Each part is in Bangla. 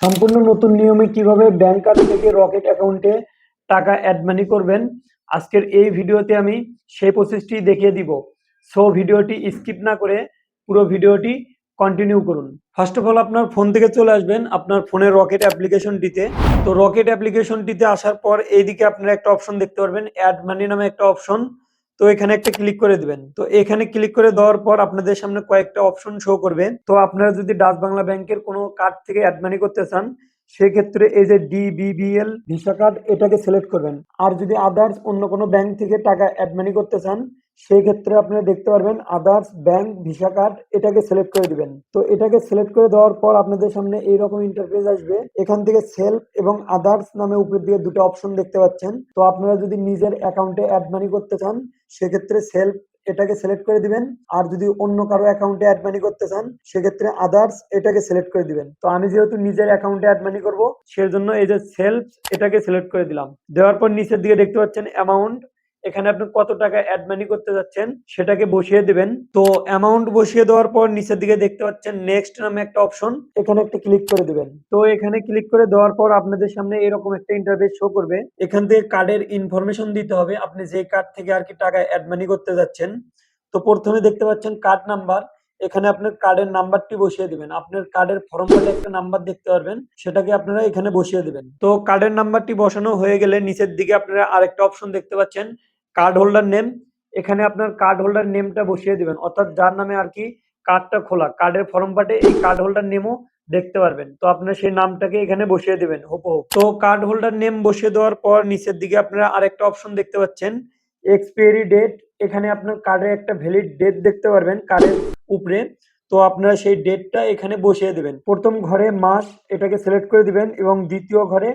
সম্পূর্ণ নতুন নিয়মে কীভাবে ব্যাংক কার্ড থেকে রকেট অ্যাকাউন্টে টাকা অ্যাড মানি করবেন, আজকের এই ভিডিওতে আমি সেই প্রসেসটি দেখিয়ে দিব। সো ভিডিওটি স্কিপ না করে পুরো ভিডিওটি কন্টিনিউ করুন। ফার্স্ট অফ অল আপনার ফোন থেকে চলে আসবেন, আপনার ফোনের রকেট অ্যাপ্লিকেশনটিতে তো রকেট অ্যাপ্লিকেশনটিতে আসার পর এইদিকে আপনারা একটা অপশন দেখতে পারবেন অ্যাড মানি নামে একটা অপশন তো এখানে একটা ক্লিক করে দিবেন। তো এখানে ক্লিক করে দেওয়ার পর আপনাদের সামনে কয়েকটা অপশন শো করবে। তো আপনারা যদি ডাচ বাংলা ব্যাংকের কোনো কার্ড থেকে অ্যাডমানি করতে চান, সেক্ষেত্রে এই যে ডিবিবিএল ভিসা কার্ড এটাকে সিলেক্ট করবেন। আর যদি আদার্স অন্য কোনো ব্যাংক থেকে টাকা অ্যাডমানি করতে চান সেই ক্ষেত্রে আপনারা দেখতে পারবেন আদার্স ব্যাংক ভিসা কার্ড এটাকে সিলেক্ট করে দিবেন। তো এটাকে সিলেক্ট করে দেওয়ার পর আপনাদের সামনে এইরকম ইন্টারফেস আসবে। এখান থেকে সেলফ এবং আদার্স নামে উপর দিয়ে দুটো অপশন দেখতে পাচ্ছেন। তো আপনারা যদি নিজের অ্যাকাউন্টে অ্যাড মানি করতে চান, সেক্ষেত্রে সেলফ এটাকে সিলেক্ট করে দিবেন। আর যদি অন্য কারও অ্যাকাউন্টে অ্যাড মানি করতে চান, সেক্ষেত্রে আদার্স এটাকে সিলেক্ট করে দিবেন। তো আমি যেহেতু নিজের অ্যাকাউন্টে অ্যাড মানি করব, সেজন্য এই যে সেলফ এটাকে সিলেক্ট করে দিলাম। দেওয়ার পর নিচের দিকে দেখতে পাচ্ছেন অ্যামাউন্ট এখানে আপনি কত টাকা অ্যাড মানি করতে যাচ্ছেন সেটাকে বসিয়ে দিবেন। তো অ্যামাউন্ট বসিয়ে দেওয়ার পর নিচের দিকে দেখতে পাচ্ছেন নেক্সট নামে একটা অপশন এখানে একটা ক্লিক করে দিবেন। তো এখানে ক্লিক করে দেওয়ার পর আপনাদের সামনে এরকম একটা ইন্টারফেস শো করবে। এখান থেকে কার্ডের ইনফরমেশন দিতে হবে, আপনি যে কার্ড থেকে আর কি টাকা অ্যাড মানি করতে যাচ্ছেন। তো প্রথমে দেখতে পাচ্ছেন কার্ড নাম্বার এখানে আপনার কার্ডের নাম্বারটি বসিয়ে দিবেন। আপনার কার্ডের ফর্ম পাতে একটা নাম্বার দেখতে পারবেন, সেটাকে আপনারা এখানে বসিয়ে দিবেন। তো কার্ডের নাম্বারটি বসানো হয়ে গেলে নিচের দিকে আপনারা আরেকটা অপশন দেখতে পাচ্ছেন কার্ড হোল্ডার নেম এখানে আপনার কার্ড হোল্ডার নেমটা বসিয়ে দিবেন। অর্থাৎ যার নামে আর কি কার্ডটা খোলা। কার্ডের ফর্ম পাটে এই কার্ড হোল্ডার নেমও দেখতে পারবেন। তো আপনার সেই নামটাকে এখানে বসিয়ে দিবেন হুবহু তো কার্ড হোল্ডার নেম বসিয়ে দেওয়ার পর নিচের দিকে আপনারা আরেকটা অপশন দেখতে পাচ্ছেন এক্সপায়ারি ডেট এখানে আপনার কার্ডের একটা ভ্যালিড ডেট দেখতে পারবেন কার্ডের উপরে। তো আপনারা সেই ডেটটা এখানে বসিয়ে দিবেন। প্রথম ঘরে মাস এটাকে সিলেক্ট করে দিবেন এবং দ্বিতীয় ঘরে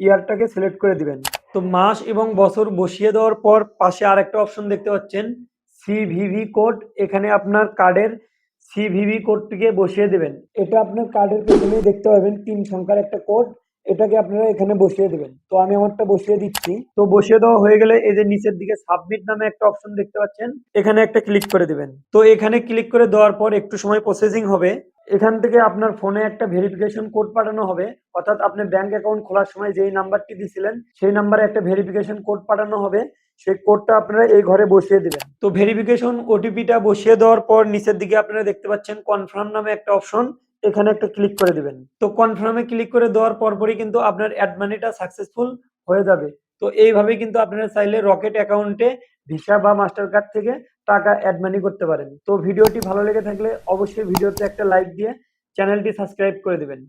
ইয়ারটাকে সিলেক্ট করে দিবেন। তো মাস এবং বছর বসিয়ে দেওয়ার পর পাশে আর একটা অপশন দেখতে পাচ্ছেন সিভিভি কোড এখানে আপনার কার্ডের সিভিভি কোডটিকে বসিয়ে দেবেন। এটা আপনার কার্ডের পেছনেই দেখতে পাবেন তিন সংখ্যার একটা কোড এটাকে আপনারা এখানে বসিয়ে দেবেন। তো আমি আমারটা বসিয়ে দিচ্ছি। তো বসিয়ে দেওয়া হয়ে গেলে এই যে নিচের দিকে সাবমিট নামে একটা অপশন দেখতে পাচ্ছেন, এখানে একটা ক্লিক করে দিবেন। তো এখানে ক্লিক করে দেওয়ার পর একটু সময় প্রসেসিং হবে। এখান থেকে আপনার ফোনে একটা ভেরিফিকেশন কোড পাঠানো হবে। অর্থাৎ আপনি ব্যাংক অ্যাকাউন্ট খোলার সময় যেই নাম্বারটি দিয়েছিলেন সেই নাম্বারে একটা ভেরিফিকেশন কোড পাঠানো হবে। সেই কোডটা আপনারা এই ঘরে বসিয়ে দিবেন। তো ভেরিফিকেশন ওটিপিটা বসিয়ে দেওয়ার পর নিচের দিকে আপনারা দেখতে পাচ্ছেন কনফার্ম নামে একটা অপশন এখানে একটা ক্লিক করে দিবেন। তো কনফার্মে ক্লিক করে দেওয়ার পরপরই কিন্তু আপনার অ্যাড মানিটা সাকসেসফুল হয়ে যাবে। তো এইভাবে কিন্তু আপনারা চাইলে রকেট অ্যাকাউন্টে ভিসা বা মাস্টার কার্ড থেকে টাকা অ্যাড মানি করতে পারেন। তো ভিডিওটি ভালো লেগে থাকলে অবশ্যই ভিডিওতে একটা লাইক দিয়ে চ্যানেলটি সাবস্ক্রাইব করে দিবেন।